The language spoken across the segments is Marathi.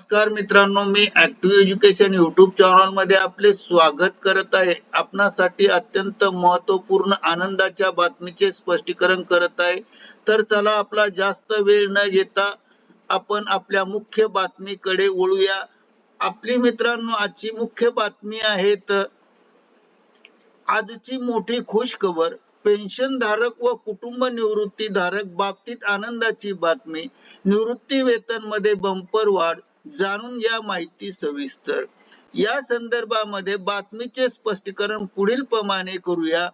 नमस्कार मित्रांनो मी ऍक्टिव्ह एज्युकेशन युट्यूब चॅनलमध्ये आपले स्वागत करत आहे. आपणासाठी अत्यंत महत्त्वपूर्ण आनंदाच्या बातमीचे स्पष्टीकरण करत आहे. तर चला आपला जास्त वेळ न घेता आपण आपल्या मुख्य बातमीकडे वळूया. आपली मित्रांनो आजची मुख्य बातमी आहे तर आजची मोठी खुश खबर पेन्शन धारक व कुटुंब निवृत्ती धारक बाबतीत आनंदाची बातमी निवृत्ती वेतनमध्ये बंपर वाढ जाणून या माहिती सविस्तर. या संदर्भामध्ये बातमीचे स्पष्टीकरण पुढील प्रमाणे करूया.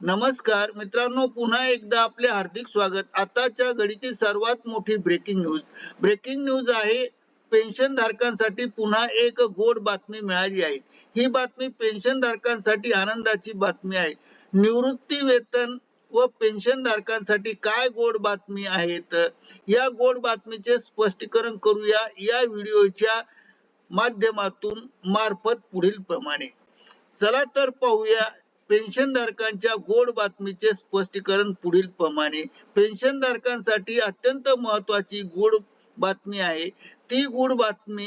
नमस्कार मित्रांनो पुन्हा एकदा आपले हार्दिक स्वागत. आताच्या घडीची सर्वात मोठी ब्रेकिंग न्यूज ब्रेकिंग न्यूज आहे पेन्शन धारकांसाठी पुन्हा एक गोड बातमी मिळाली आहे. ही बातमी पेन्शन धारकांसाठी आनंदाची बातमी आहे. निवृत्ती वेतन व पेन्शन धारकांसाठी काय गोड बातमी आहेत? या गोड बातमीचे स्पष्टीकरण करूया या व्हिडिओच्या माध्यमातून मार्फत पुढील प्रमाणे. चला तर पाहूया पेन्शन धारकांच्या गोड बातमीचे स्पष्टीकरण पुढील प्रमाणे. पेन्शन धारकांसाठी अत्यंत महत्वाची गोड बातमी आहे. ती गोड बातमी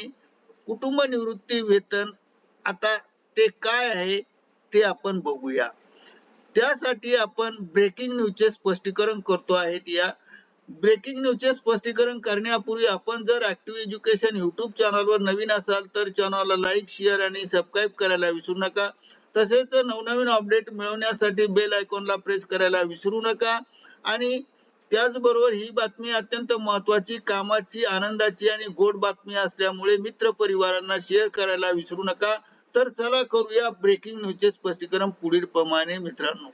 कुटुंब निवृत्ती वेतन आता ते काय आहे ते आपण बघूया. त्यासाठी आपण ब्रेकिंग न्यूजचे स्पष्टीकरण करतो आहेत या. ब्रेकिंग न्यूजचे स्पष्टीकरण करण्यापूर्वी आपण जर ऍक्टिव्ह एज्युकेशन युट्यूब चॅनलवर नवीन असाल तर चॅनलला लाईक शेअर आणि सबस्क्राईब करायला विसरू नका. तसेच नवनवीन अपडेट मिळवण्यासाठी बेल आयकॉनला प्रेस करायला विसरू नका. आणि त्याचबरोबर ही बातमी अत्यंत महत्वाची कामाची आनंदाची आणि गोड बातमी असल्यामुळे मित्र परिवारांना शेअर करायला विसरू नका. तर चला करूया ब्रेकिंग न्यूजचे स्पष्टीकरण पुढील प्रमाणे मित्रांनो.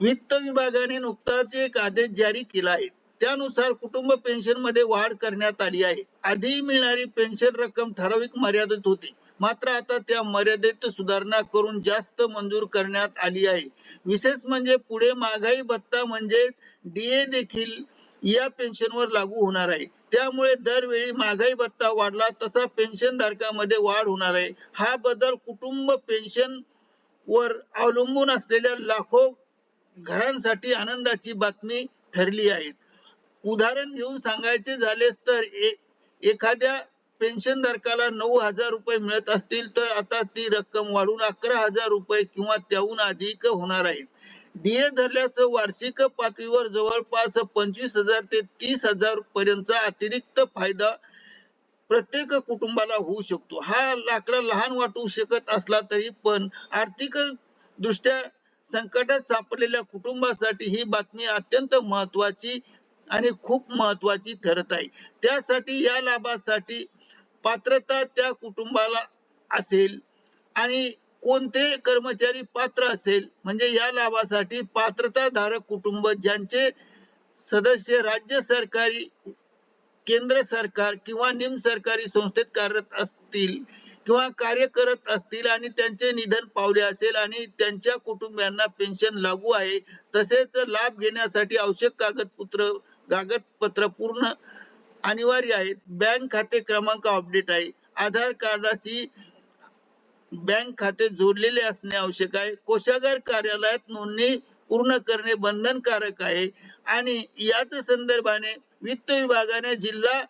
वित्त विभागाने नुकताच एक आदेश जारी केला आहे. त्यानुसार कुटुंब पेन्शनमध्ये वाढ करण्यात आली आहे. आधी मिळणारी पेन्शन रक्कम ठराविक मर्यादेत होती. मात्र आता त्या मर्यादेत सुधारणा करून जास्त मंजूर करण्यात आली आहे. विशेष म्हणजे पुढे महागाई भत्ता म्हणजे डीए देखील या पेन्शनवर लागू होणार आहे. त्यामुळे दरवेळी महागाई भत्ता वाढला तसा पेन्शन धारकामध्ये वाढ होणार आहे. हा बदल कुटुंब पेन्शन वर अवलंबून असलेल्या लाखो घरांसाठी आनंदाची बातमी ठरली आहे. उदाहरण घेऊन सांगायचे झालेच तर एखाद्या पेन्शन धारकाला नऊ हजार रुपये मिळत असतील तर आता ती रक्कम वाढून अकरा हजार रुपये किंवा त्याहून अधिक होणार आहे. डीए धरल्याचं वार्षिक पातळीवर जवळपास पंचवीस हजार ते तीस हजार पर्यंतचा अतिरिक्त फायदा प्रत्येक कुटुंबाला होऊ शकतो. हा लाकडा लहान वाटू शकत असला तरी पण आर्थिक दृष्ट्या संकटात सापडलेल्या कुटुंबासाठी ही बातमी अत्यंत महत्वाची आणि खूप महत्वाची ठरत आहे. त्यासाठी या लाभासाठी पात्रता त्या कुटुंबाला असेल आणि कोणते कर्मचारी पात्र असेल? म्हणजे या लाभासाठी पात्रता धारक कुटुंब ज्यांचे सदस्य राज्य सरकारी केंद्र सरकार किंवा निम सरकारी संस्थेत कार्यरत असतील किंवा कार्य करत असतील आणि त्यांचे निधन पावले असेल आणि त्यांच्या कुटुंबियांना पेन्शन लागू आहे तसेच लाभ घेण्यासाठी आवश्यक कागदपत्र कागदपत्र पूर्ण अनिवार्य आहेत. बँक खाते क्रमांक अपडेट आहे. आधार कार्डाशी बँक खाते जोडलेले असणे आवश्यक आहे. कोषागार कार्यालयात नोंदणी पूर्ण करणे बंधनकारक आहे. आणि याच संदर्भाने वित्त विभागाने जिल्हा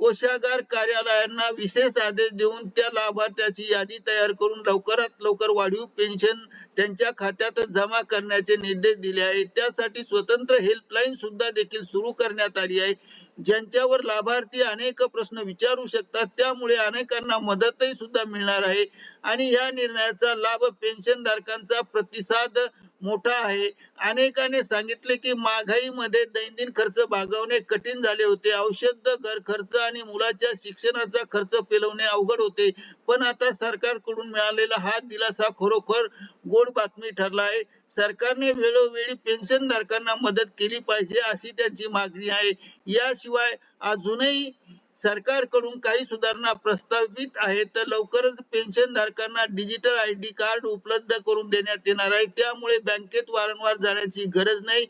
कोषागार कार्यालयांना विशेष आदेश देऊन त्या लाभार्थ्याची यादी तयार करून लवकरात लवकर वाढीव पेन्शन त्यांच्या खात्यात जमा करण्याचे निर्देश दिले आहेत. त्यासाठी स्वतंत्र हेल्पलाईन सुद्धा देखील सुरू करण्यात आली आहे. ज्यांच्यावर लाभार्थी अनेक प्रश्न विचारू शकतात त्यामुळे अनेकांना मदतही सुद्धा मिळणार आहे. आणि या निर्णयाचा लाभ पेन्शन धारकांचा प्रतिसाद मोठा आहे. अनेकाने सांगितले की महागाईमध्ये दैनंदिन खर्च भागवणे कठीण झाले होते. औषध घर खर्च आणि मुलाच्या शिक्षणाचा खर्च पेलवणे अवघड होते. पण आता सरकारकडून मिळालेला हा दिलासा खरोखर गोड बातमी ठरला आहे. सरकारने वेळोवेळी पेन्शन धारकांना मदत केली पाहिजे अशी त्यांची मागणी आहे. याशिवाय अजूनही सरकारकडून काही सुधारणा प्रस्तावित आहे तर लवकरच पेन्शन धारकांना डिजिटल आय डी कार्ड उपलब्ध करून देण्यात येणार आहे. त्यामुळे बँकेत वारंवार जाण्याची गरज नाही.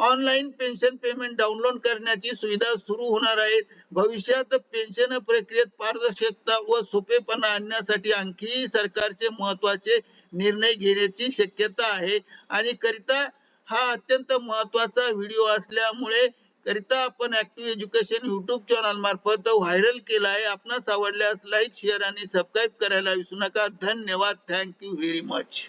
ऑनलाईन पेन्शन पेमेंट डाउनलोड करण्याची सुविधा सुरू होणार आहे. भविष्यात पेन्शन प्रक्रियेत पारदर्शकता व सोपेपणा आणण्यासाठी आणखी सरकारचे महत्त्वाचे निर्णय घेण्याची शक्यता आहे. आणि करिता हा अत्यंत महत्त्वाचा व्हिडिओ असल्यामुळे करिता आपण ऍक्टिव्ह एज्युकेशन युट्यूब चॅनल मार्फत व्हायरल केला आहे आपणास आवडल्यास लाईक शेअर आणि सबस्क्राईब करायला विसरू नका. धन्यवाद. Thank you very much